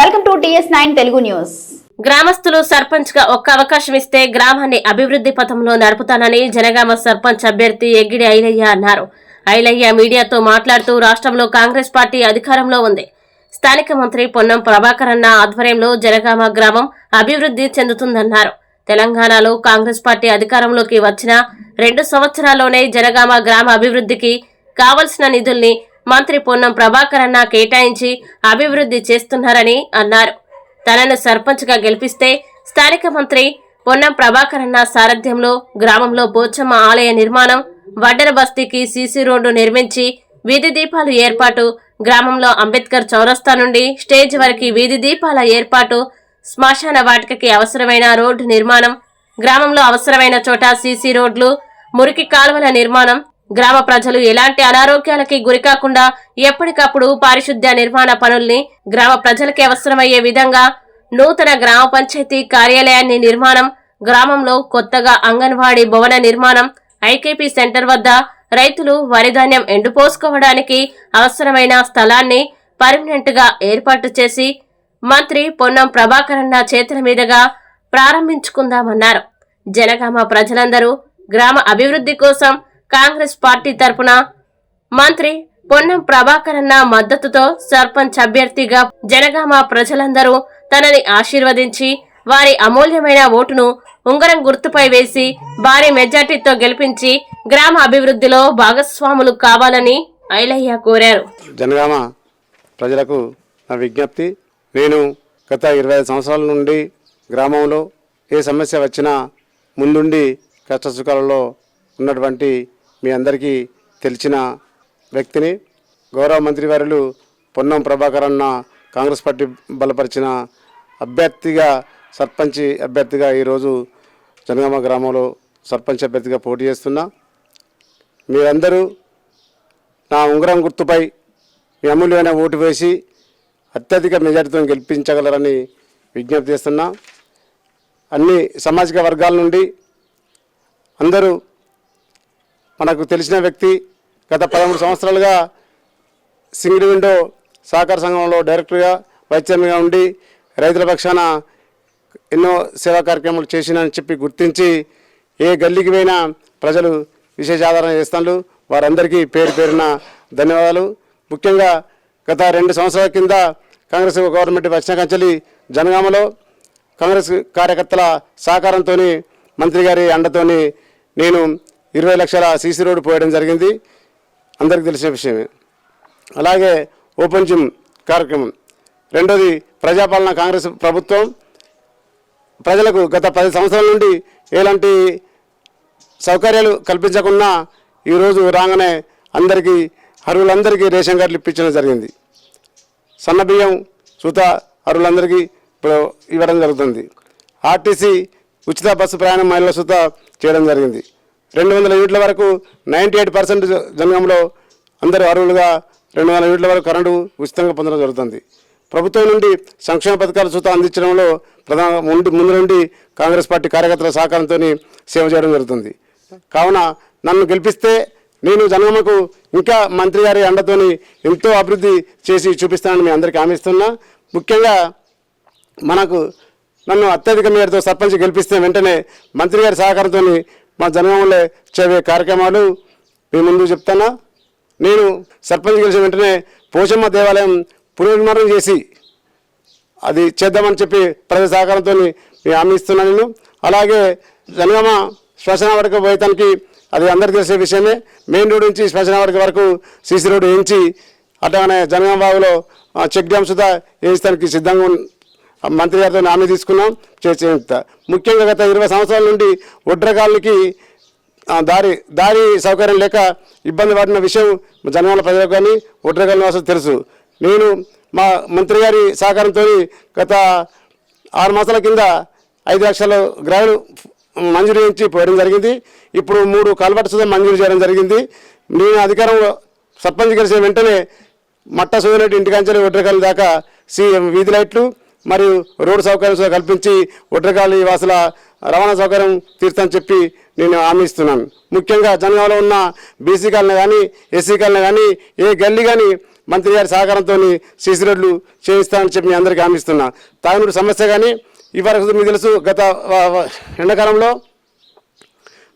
Welcome to TS nine Telugu news. గ్రామస్తులు సర్పంచ్గా ఒక్క అవకాశం ఇస్తే గ్రామాన్ని అభివృద్ధి పథంలో నడుపుతానని జనగామ సర్పంచ్ అభ్యర్థి ఎగ్గిడి ఐలయ్య అన్నారు. ఐలయ్య మీడియాతో మాట్లాడుతూ రాష్ట్రంలో కాంగ్రెస్ పార్టీ అధికారంలో ఉంది. స్థానిక మంత్రి పొన్నం ప్రభాకర్ అన్న ఆధ్వర్యంలో జనగామ గ్రామం అభివృద్ధి చెందుతుందన్నారు. తెలంగాణలో కాంగ్రెస్ పార్టీ అధికారంలోకి వచ్చిన రెండు సంవత్సరాల్లోనే జనగామ గ్రామ అభివృద్ధికి కావలసిన నిధుల్ని మంత్రి పొన్నం ప్రభాకర్ అన్న కేటాయించి అభివృద్ధి చేస్తున్నారని అన్నారు. తనను సర్పంచ్గా గెలిపిస్తే స్థానిక మంత్రి పొన్నం ప్రభాకర్ అన్న సారథ్యంలో గ్రామంలో పోచమ్మ ఆలయ నిర్మాణం వడ్డర బస్తీకి సీసీ రోడ్డు నిర్మించి వీధి దీపాలు ఏర్పాటు గ్రామంలో అంబేద్కర్ చౌరస్తా నుండి స్టేజ్ వరకు వీధి దీపాల ఏర్పాటు శ్మశాన వాటికకి అవసరమైన రోడ్డు నిర్మాణం గ్రామంలో అవసరమైన చోట సీసీ రోడ్లు మురికి కాలువల నిర్మాణం గ్రామ ప్రజలు ఎలాంటి అనారోగ్యాలకి గురికాకుండా ఎప్పటికప్పుడు పారిశుద్ధ్య నిర్మాణ పనుల్ని గ్రామ ప్రజలకి అవసరమయ్యే విధంగా నూతన గ్రామ పంచాయతీ కార్యాలయాన్ని నిర్మాణం గ్రామంలో కొత్తగా అంగన్వాడీ భవన నిర్మాణం ఐకేపీ సెంటర్ వద్ద రైతులు వరిధాన్యం ఎండుపోసుకోవడానికి అవసరమైన స్థలాన్ని పర్మనెంట్గా ఏర్పాటు చేసి మంత్రి పొన్నం ప్రభాకరన్న చేతుల మీదుగా ప్రారంభించుకుందామన్నారు. జనగామ ప్రజలందరూ గ్రామ అభివృద్ధి కోసం కాంగ్రెస్ పార్టీ తరపున మంత్రి పొన్నం ప్రభాకరన్న మద్దతుతో సర్పంచ్ అభ్యర్థిగా జనగామ ప్రజలందరూ తనని ఆశీర్వదించి వారి అమూల్యమైన ఓటును ఉంగరం గుర్తుపై వేసి భారీ మెజార్టీతో గెలిపించి గ్రామ అభివృద్ధిలో భాగస్వాములు కావాలని ఐలయ్య కోరారు. జనగామ ప్రజలకు నా విజ్ఞప్తి నేను గత ఇరవై ఐదు సంవత్సరాల నుండి గ్రామంలో ఏ సమస్య వచ్చినా ముందుండి కష్ట సుఖాలలో ఉన్నటువంటి మీ అందరికీ తెలిసిన వ్యక్తిని గౌరవ మంత్రివర్యులు పొన్నం ప్రభాకర్ అన్న కాంగ్రెస్ పార్టీ బలపరిచిన అభ్యర్థిగా సర్పంచ్ అభ్యర్థిగా ఈరోజు జనగామ గ్రామంలో సర్పంచ్ అభ్యర్థిగా పోటీ చేస్తున్నా. మీరందరూ నా ఉంగరం గుర్తుపై మీ అమూల్యమైన ఓటు వేసి అత్యధిక మెజార్టీతో గెలిపించగలరని విజ్ఞప్తి చేస్తున్నా. అన్ని సామాజిక వర్గాల నుండి అందరూ మనకు తెలిసిన వ్యక్తి గత పదమూడు సంవత్సరాలుగా సింగిల్ విండో సహకార సంఘంలో డైరెక్టర్గా వైస్ చైర్మన్గా ఉండి రైతుల పక్షాన ఎన్నో సేవా కార్యక్రమాలు చేసినని చెప్పి గుర్తించి ఏ గల్లీకి పోయినా ప్రజలు విశేష ఆదరణ చేస్తున్నారు వారందరికీ పేరు పేరున ధన్యవాదాలు. ముఖ్యంగా గత రెండు సంవత్సరాల కింద కాంగ్రెస్ గవర్నమెంట్ వచ్చిన కంచెలి జనగామలో కాంగ్రెస్ కార్యకర్తల సహకారంతో మంత్రి గారి అండతోని నేను ఇరవై లక్షల సీసీ రోడ్డు పోయడం జరిగింది. అందరికీ తెలిసిన విషయమే. అలాగే ఓపెన్ జిమ్ కార్యక్రమం. రెండోది ప్రజాపాలన కాంగ్రెస్ ప్రభుత్వం. ప్రజలకు గత పది సంవత్సరాల నుండి ఎలాంటి సౌకర్యాలు కల్పించకుండా ఈరోజు రాగానే అందరికీ అరువులందరికీ రేషన్ కార్డులు ఇప్పించడం జరిగింది. సన్న బియ్యం సూత అరువులందరికీ ఇప్పుడు ఇవ్వడం జరుగుతుంది. ఆర్టీసీ ఉచిత బస్సు ప్రయాణం మహిళల సూత చేయడం జరిగింది. రెండు వందల యూనిట్ల వరకు నైంటీ ఎయిట్ పర్సెంట్ జనగంలో అందరూ అర్హులుగా రెండు వందల యూనిట్ల వరకు కరెంటు ఉచితంగా పొందడం జరుగుతుంది. ప్రభుత్వం నుండి సంక్షేమ పథకాలు చూత అందించడంలో ప్రధాన ముందు ముందు నుండి కాంగ్రెస్ పార్టీ కార్యకర్తల సహకారంతో సేవ చేయడం జరుగుతుంది. కావున నన్ను గెలిపిస్తే నేను జనగమకు ఇంకా మంత్రి గారి అండతోని ఎంతో అభివృద్ధి చేసి చూపిస్తానని మీ అందరికీ హామీ ముఖ్యంగా మనకు నన్ను అత్యధిక మేరతో సర్పంచ్ గెలిపిస్తే వెంటనే మంత్రి గారి సహకారంతో మా జనగామంలో చేసే కార్యక్రమాలు మీ ముందు చెప్తానా నేను సర్పంచ్ గెలిచిన వెంటనే పోషమ్మ దేవాలయం పునర్నిర్మాణం చేసి అది చేద్దామని చెప్పి ప్రజల సహకారంతో నేను హామీ ఇస్తున్నాను నేను. అలాగే జనగామ శ్మశాన వరకు పోయటానికి అది అందరికీ తెలిసే విషయమే. మెయిన్ రోడ్ నుంచి శ్మశాన వరకు వరకు సీసీ రోడ్డు వేయించి అట్లానే జనగామ బాబులో చెక్ డ్యామ్ సుధా వేయించడానికి సిద్ధంగా మంత్రి గారితో హామీ తీసుకున్నాం చేసేంత. ముఖ్యంగా గత ఇరవై సంవత్సరాల నుండి ఒడ్రగాళ్ళకి దారి దారి సౌకర్యం లేక ఇబ్బంది పడిన విషయం జనగామ ప్రజలకు కానీ ఒడ్రగాల నివాసులకు తెలుసు. నేను మా మంత్రి గారి సహకారంతో గత ఆరు మాసాల కింద ఐదు లక్షల గ్రాములు మంజూరు చేయించి పోయడం జరిగింది. ఇప్పుడు మూడు కల్వర్ట్స్ మంజూరు చేయడం జరిగింది. నేను అధికారంలో సర్పంచ్ గెలిచిన వెంటనే మట్ట సోదరెడ్డి ఇంటికంచెలు ఒడ్రకాయల దాకా సి వీధి లైట్లు మరియు రోడ్డు సౌకర్యం కల్పించి ఒడ్రకాలి వాసుల రవాణా సౌకర్యం తీర్చని చెప్పి నేను హామీ ఇస్తున్నాను. ముఖ్యంగా జనగామలో ఉన్న బీసీ కాలనీ కానీ ఎస్సీ కాలనీ కానీ ఏ గల్లీ కానీ మంత్రి గారి సహకారంతో సీసీ రోడ్లు చేయిస్తానని చెప్పి మీ అందరికీ హామీస్తున్నా తాగునీరు సమస్య కానీ ఇవరకు మీకు తెలుసు గత ఎండాకాలంలో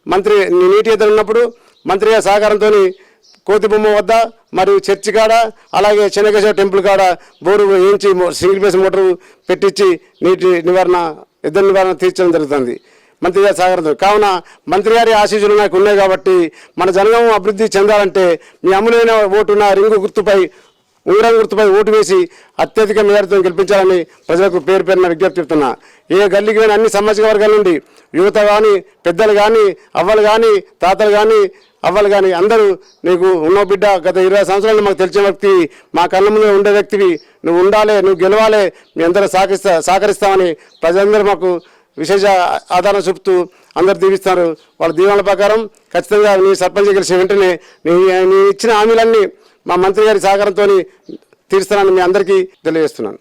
మంత్రి నీటి ఎదురు ఉన్నప్పుడు మంత్రి గారి సహకారంతో కోతిబొమ్మ వద్ద మరియు చర్చి కాడ అలాగే చెన్నకేశ్వర టెంపుల్ కాడ బోరు వేయించి మో- సింగిల్ బేస్ మోటార్ పెట్టించి నీటి నివారణ ఇద్దరు నివారణ తీర్చడం జరుగుతుంది. మంత్రి గారి సహకారంతో. కావున మంత్రి గారి ఆశీస్సులు నాకు ఉన్నాయి కాబట్టి మన జనగం అభివృద్ధి చెందాలంటే మీ అమలైన ఓటున్న రింగు గుర్తుపై ఉంగరం గుర్తుపై ఓటు వేసి అత్యధిక మేరతో గెలిపించాలని ప్రజలకు పేరు పేరున విజ్ఞప్తి చెప్తున్నా. ఏ గల్లీకి అన్ని సామాజిక వర్గాల నుండి యువత కానీ పెద్దలు కానీ అవ్వలు కానీ తాతలు కానీ అవ్వాలి కానీ అందరూ నీకు ఉన్న బిడ్డ గత ఇరవై సంవత్సరాలు మాకు తెలిసిన వ్యక్తి మా కళ్ళ ముందు ఉండే వ్యక్తివి. నువ్వు ఉండాలి నువ్వు గెలవాలి మీ అందరూ సహకరిస్తా సహకరిస్తామని ప్రజలందరూ మాకు విశేష ఆధారం చూపుతూ అందరు దీవిస్తారు వాళ్ళ దీవెనల ప్రకారం ఖచ్చితంగా నీ సర్పంచ్ గెలిచిన వెంటనే నీ నీ ఇచ్చిన హామీలన్నీ మా మంత్రి గారి సహకారంతో తీరుస్తానని మీ అందరికీ తెలియజేస్తున్నాను.